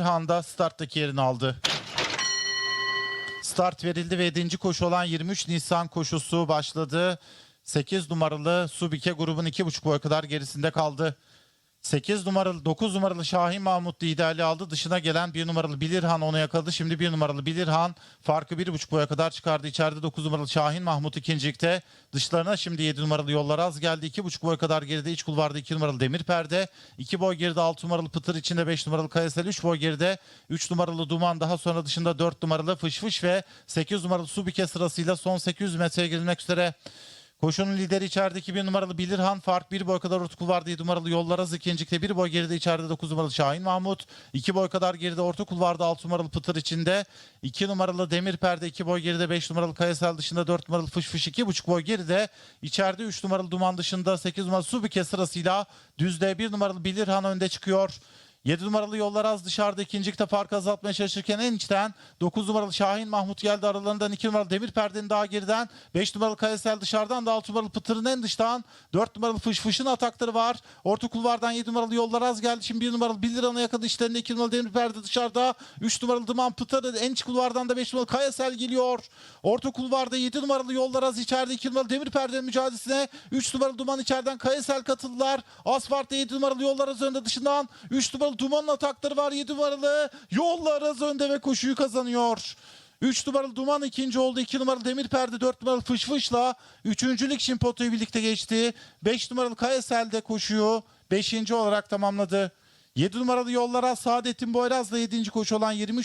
Handa starttaki yerini aldı. Start verildi ve 7. koşu olan 23 Nisan koşusu başladı. 8 numaralı Subike grubun 2,5 boy kadar gerisinde kaldı. 8 numaralı 9 numaralı Şahin Mahmut liderliği aldı. Dışına gelen 1 numaralı Bilirhan onu yakaladı. Şimdi 1 numaralı Bilirhan farkı 1,5 boya kadar çıkardı. İçeride 9 numaralı Şahin Mahmut ikincilikte. Dışlarına şimdi 7 numaralı Yollar Az geldi. 2,5 boy kadar geride iç kulvarda 2 numaralı Demir Perde. 2 boy geride 6 numaralı Pıtır içinde 5 numaralı Kayasel. 3 boy geride 3 numaralı Duman daha sonra dışında 4 numaralı Fış Fış ve 8 numaralı Subike sırasıyla son 800 metreye girilmek üzere. Koşunun lideri içerideki bir numaralı Bilirhan fark bir boy kadar orta kulvarda 7 numaralı Yollaraz ikincilikte bir boy geride içeride 9 numaralı Şahin Mahmut. 2 boy kadar geride orta kulvarda 6 numaralı Pıtır içinde. 2 numaralı Demir Perde 2 boy geride 5 numaralı Kayasel dışında 4 numaralı Fış Fış 2,5 boy geride. içeride 3 numaralı Duman dışında 8 numaralı Subike sırasıyla düzde 1 numaralı Bilirhan önde çıkıyor. 7 numaralı yollar az dışarıda ikincilikte farkı azaltmaya çalışırken en içten 9 numaralı Şahin Mahmut geldi aralarından 2 numaralı Demir Perde'nin daha geriden 5 numaralı Kayasel dışarıdan da 6 numaralı Pıtır'ın en dıştan 4 numaralı Fış Fış'ın atakları var. Orta kulvardan 7 numaralı yollar az geldi. Şimdi 1 numaralı 1 liranın yakın içlerinde 2 numaralı Demir Perde dışarıda 3 numaralı Duman Pıtır en iç kulvardan da 5 numaralı Kayasel geliyor. Orta kulvarda 7 numaralı yollar az içeride 2 numaralı Demir Perde'nin mücadelesine 3 numaralı Duman içeriden Kayasel katıldılar. Asfaltta 7 numaralı yollar az önde dışından 3 numaralı Duman'ın atakları var. 7 numaralı yollar az önde ve koşuyu kazanıyor. 3 numaralı Duman ikinci oldu. 2 numaralı Demir Perde 4 numaralı Fış Fış'la üçüncülük için potoyu birlikte geçti. 5 numaralı Kayasel de koşuyu 5. olarak tamamladı. 7 numaralı yollara Saadettin Boyraz'la 7. koşu olan 23